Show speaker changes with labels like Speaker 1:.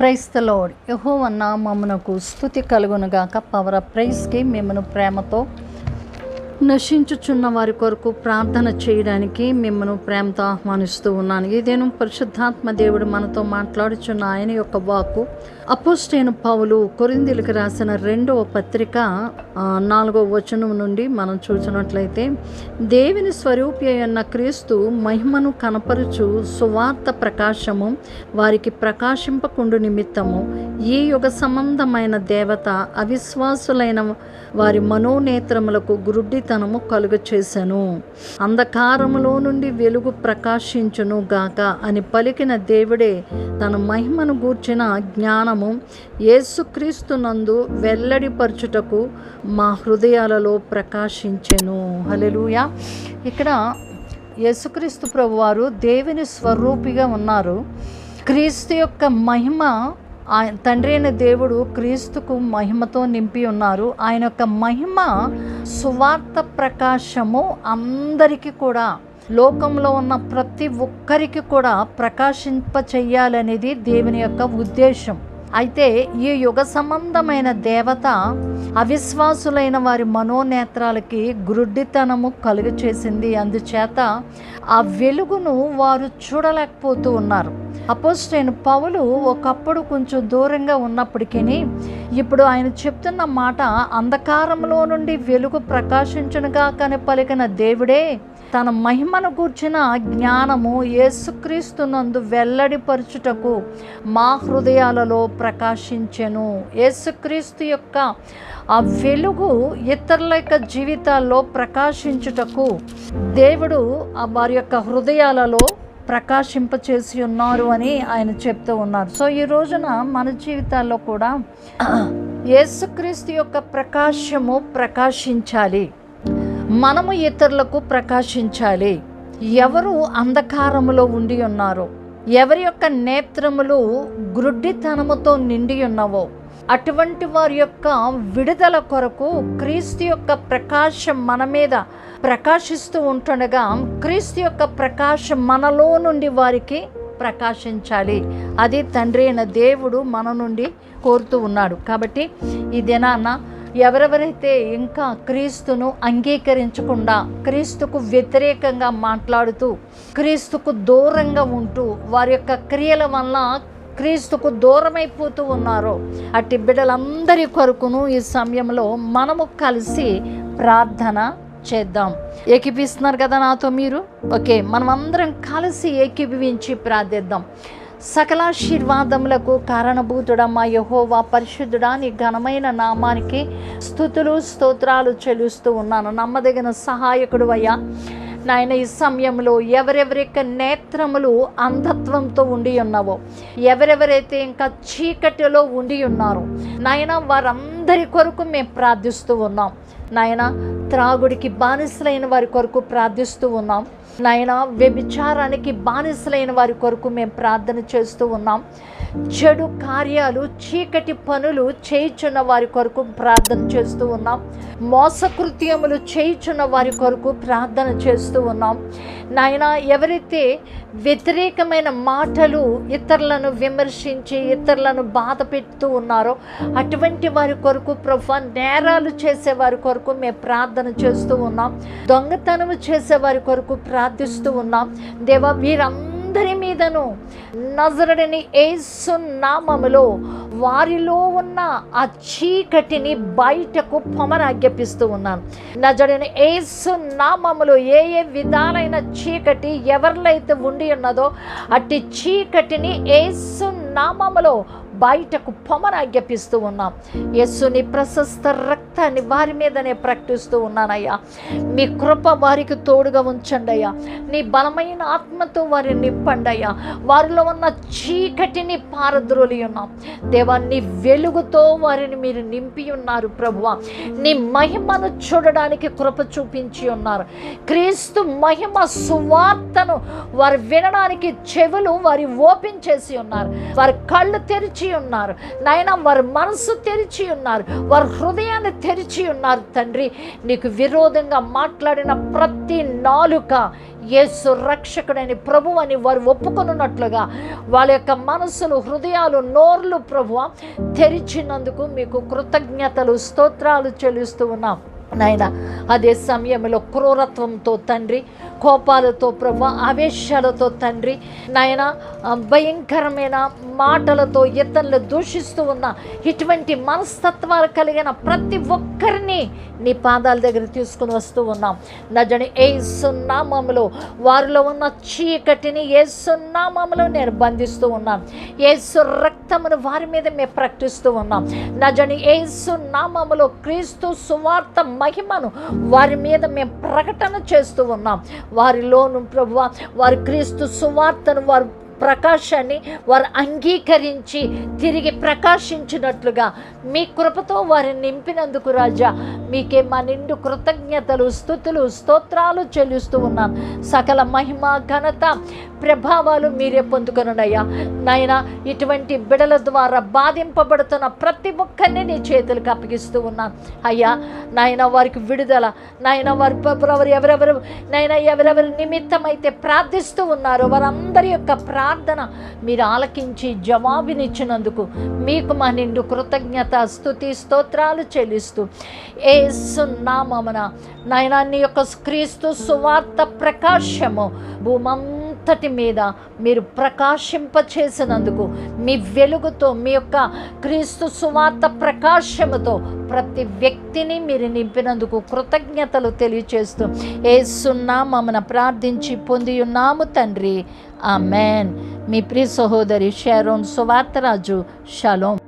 Speaker 1: క్రైస్తలోడ్ యహోవ నామమునకు స్థుతి కలుగునుగాక. పవర్ ప్రైస్కి మిమ్మను ప్రేమతో నశించుచున్న వారి కొరకు ప్రార్థన చేయడానికి మిమ్మను ప్రేమతో ఆహ్వానిస్తూ ఉన్నాను. ఇదేను పరిశుద్ధాత్మ దేవుడు మనతో మాట్లాడుచున్న ఆయన యొక్క వాక్కు. అపోస్టైన పౌలు కొరిందులకు రాసిన రెండవ పత్రిక నాలుగో నాలుగవ వచనం నుండి మనం చూసినట్లయితే దేవుని స్వరూపి అన్న క్రీస్తు మహిమను కనపరుచు సువార్త ప్రకాశము వారికి ప్రకాశింపకుండు నిమిత్తము. ఈ యుగ సంబంధమైన దేవత అవిశ్వాసులైన వారి మనోనేత్రములకు గురుడ్డిత కలుగ కలుగచేశాను అంధకారములో నుండి వెలుగు ప్రకాశించును గాక అని పలికిన దేవుడే తన మహిమను గూర్చిన జ్ఞానము యేసుక్రీస్తునందు వెల్లడిపరచుటకు మా హృదయాలలో ప్రకాశించెను. హల్లెలూయా. ఇక్కడ యేసుక్రీస్తు ప్రభువారు దేవుని స్వరూపిగా ఉన్నారు. క్రీస్తు యొక్క మహిమ తండ్రి అయిన దేవుడు క్రీస్తుకు మహిమతో నింపి ఉన్నారు. ఆయన యొక్క మహిమ సువార్త ప్రకాశము అందరికీ కూడా లోకంలో ఉన్న ప్రతి ఒక్కరికి కూడా ప్రకాశింప చెయ్యాలనేది దేవుని యొక్క ఉద్దేశం. అయితే ఈ యుగ సంబంధమైన దేవత అవిశ్వాసులైన వారి మనోనేత్రాలకి గురుడ్డితనము కలుగు చేసింది అందుచేత ఆ వెలుగును వారు చూడలేకపోతూ ఉన్నారు. అపోజిటైన పౌలు ఒకప్పుడు కొంచెం దూరంగా ఉన్నప్పటికీ ఇప్పుడు ఆయన చెప్తున్న మాట అంధకారంలో నుండి వెలుగు ప్రకాశించునుగా కని పలికిన దేవుడే తన మహిమను గూర్చిన జ్ఞానము యేసుక్రీస్తునందు వెల్లడిపరచుటకు మా హృదయాలలో ప్రకాశించెను. యేసుక్రీస్తు యొక్క ఆ వెలుగు ఇతరుల యొక్క జీవితాల్లో ప్రకాశించుటకు దేవుడు ఆ వారి యొక్క హృదయాలలో ప్రకాశింపచేసి ఉన్నారు అని ఆయన చెప్తూ ఉన్నారు. సో ఈ రోజున మన జీవితాల్లో కూడా యేసుక్రీస్తు యొక్క ప్రకాశము ప్రకాశించాలి. మనము ఇతరులకు ప్రకాశించాలి. ఎవరు అంధకారములో ఉండి ఉన్నారో ఎవరి యొక్క నేత్రములు గ్రుడ్డితనముతో నిండి ఉన్నవో అటువంటి వారి యొక్క విడుదల కొరకు క్రీస్తు యొక్క ప్రకాశం మన మీద ప్రకాశిస్తూ ఉంటుండగా క్రీస్తు యొక్క ప్రకాశం మనలో నుండి వారికి ప్రకాశించాలి. అది తండ్రి అయిన దేవుడు మన నుండి కోరుతూ ఉన్నాడు. కాబట్టి ఈ దినాన ఎవరెవరైతే ఇంకా క్రీస్తును అంగీకరించకుండా క్రీస్తుకు వ్యతిరేకంగా మాట్లాడుతూ క్రీస్తుకు దూరంగా ఉంటూ వారి యొక్క క్రియల వల్ల క్రీస్తుకు దూరమైపోతూ ఉన్నారో. అట్టి బిడ్డలందరి కొరకును ఈ సమయంలో మనము కలిసి ప్రార్థన చేద్దాం. ఏకీపిస్తున్నారు కదా నాతో మీరు? ఓకే మనం అందరం కలిసి ఏకీభవించి ప్రార్థిద్దాం. సకలాశీర్వాదములకు కారణభూతుడమ్మా యహోవా పరిశుద్ధుడా నీ ఘనమైన నామానికి స్థుతులు స్తోత్రాలు చెల్లిస్తూ ఉన్నాను. నమ్మదగిన సహాయకుడు అయ్యా. నాయన ఈ సమయంలో ఎవరెవరి యొక్క నేత్రములు అంధత్వంతో ఉండి ఉన్నావో ఎవరెవరైతే ఇంకా చీకటిలో ఉండి ఉన్నారో నాయన వారందరి కొరకు మేము ప్రార్థిస్తూ ఉన్నాం. నాయన త్రాగుడికి బానిసలైన వారి కొరకు ప్రార్థిస్తూ ఉన్నాం. నాయన వ్యభిచారానికి బానిసలైన వారి కొరకు మేము ప్రార్థన చేస్తూ ఉన్నాం. చెడు కార్యాలు చీకటి పనులు చేయుచున్న వారి కొరకు ప్రార్థన చేస్తూ ఉన్నాం. మోసకృత్యములు చేయుచున్న వారి కొరకు ప్రార్థన చేస్తూ ఉన్నాం. నాయన ఎవరైతే వ్యతిరేకమైన మాటలు ఇతరులను విమర్శించి ఇతరులను బాధ పెడుతూ ఉన్నారో అటువంటి వారి కొరకు ప్రభు నేరాలు చేసే వారి కొరకు మేము ప్రార్థన చేస్తూ ఉన్నాం. దొంగతనము చేసే వారి కొరకు ప్రార్థిస్తూ ఉన్నాం. దేవా వీరందరూ మీదను నజరడిని ఏసు నామములో వారిలో ఉన్న ఆ చీకటిని బయటకు పొమరాజ్ఞపిస్తూ ఉన్నాను. నజడని ఏసు నామములో ఏ ఏ విధాలైన చీకటి ఎవరిలో అయితే ఉండి ఉన్నదో అట్టి చీకటిని ఏసు బయటకు పొమరాజ్ఞపిస్తూ ఉన్నాం. యస్సుని ప్రశస్త రక్తాన్ని వారి మీదనే ప్రకటిస్తూ ఉన్నానయ్యా. మీ కృప వారికి తోడుగా ఉంచండి అయ్యా నీ బలమైన ఆత్మతో వారిని నింపండి అయ్యా వారిలో ఉన్న చీకటిని పారద్రోలి ఉన్నాం. దేవా నీ వెలుగుతో వారిని మీరు నింపి ఉన్నారు ప్రభువ. నీ మహిమను చూడడానికి కృప చూపించి ఉన్నారు. క్రీస్తు మహిమ సువార్తను వారు వినడానికి చెవులు వారి ఓపెన్ చేసి ఉన్నారు. వారి కళ్ళు తెరిచి తెరిచి ఉన్నారు. నాయన వారి మనసు తెరిచి ఉన్నారు. వారి హృదయాన్ని తెరిచి ఉన్నారు తండ్రి. నీకు విరోధంగా మాట్లాడిన ప్రతి నాలుక యేసు రక్షకుడని ప్రభు అని వారు ఒప్పుకొనున్నట్లుగా వాళ్ళ యొక్క మనసులు హృదయాలు నోర్లు ప్రభు తెరిచినందుకు మీకు కృతజ్ఞతలు స్తోత్రాలు చెల్లిస్తూ ఉన్నాం. నాయన అదే సమయంలో క్రూరత్వంతో తండ్రి కోపాలతో ప్రభు ఆవేశాలతో తండ్రి నాయన భయంకరమైన మాటలతో ఇతరులు దూషిస్తూ ఉన్న ఇటువంటి మనస్తత్వాలు కలిగిన ప్రతి ఒక్కరిని నీ పాదాల దగ్గర తీసుకుని వస్తూ ఉన్నాం. నజని ఏ సున్నామములో వారిలో ఉన్న చీకటిని ఏ సున్నామములో నేను బంధిస్తూ ఉన్నాను. ఏ రక్తమును వారి మీద మేము ప్రకటిస్తూ ఉన్నాం. నజని ఏ సున్నామములో క్రీస్తు సువార్త మహిమను వారి మీద మేము ప్రకటన చేస్తూ ఉన్నాం. వారిలోను ప్రభు వారి క్రీస్తు సువార్తను వారు ప్రకాశాన్ని వారు అంగీకరించి తిరిగి ప్రకాశించినట్లుగా మీ కృపతో వారిని నింపినందుకు రాజా మీకే మా నిండు కృతజ్ఞతలు స్థుతులు స్తోత్రాలు చెల్లిస్తూ ఉన్నాను సకల మహిమ ఘనత ప్రభావాలు మీరే పొందుకొనుడయ్యా నాయన ఇటువంటి బిడల ద్వారా బాధింపబడుతున్న ప్రతి ఒక్కరిని నీ చేతులకు అప్పగిస్తూ ఉన్నాను అయ్యా నాయన వారికి విడుదల నాయన వారి ఎవరెవరు ఎవరెవరు నాయన ఎవరెవరి నిమిత్తమైతే ప్రార్థిస్తూ ఉన్నారో వారందరి యొక్క ప్రా ప్రార్థన మీరు ఆలకించి జవాబునిచ్చినందుకు మీకు మా నిండు కృతజ్ఞత స్థుతి స్తోత్రాలు చెల్లిస్తూ ఏ సున్నామన నాయనాన్ని యొక్క క్రీస్తు సువార్త ప్రకాశము భూమం అంతటి మీద మీరు ప్రకాశింపచేసినందుకు మీ వెలుగుతో మీ యొక్క క్రీస్తు సువార్త ప్రకాశముతో ప్రతి వ్యక్తిని మీరు నింపినందుకు కృతజ్ఞతలు తెలియచేస్తూ ఏ సున్నామన ప్రార్థించి పొంది ఉన్నాము తండ్రి. మ్యాన్ మీ ప్రియ సహోదరి షారోన్ సువార్తరాజు షలోం.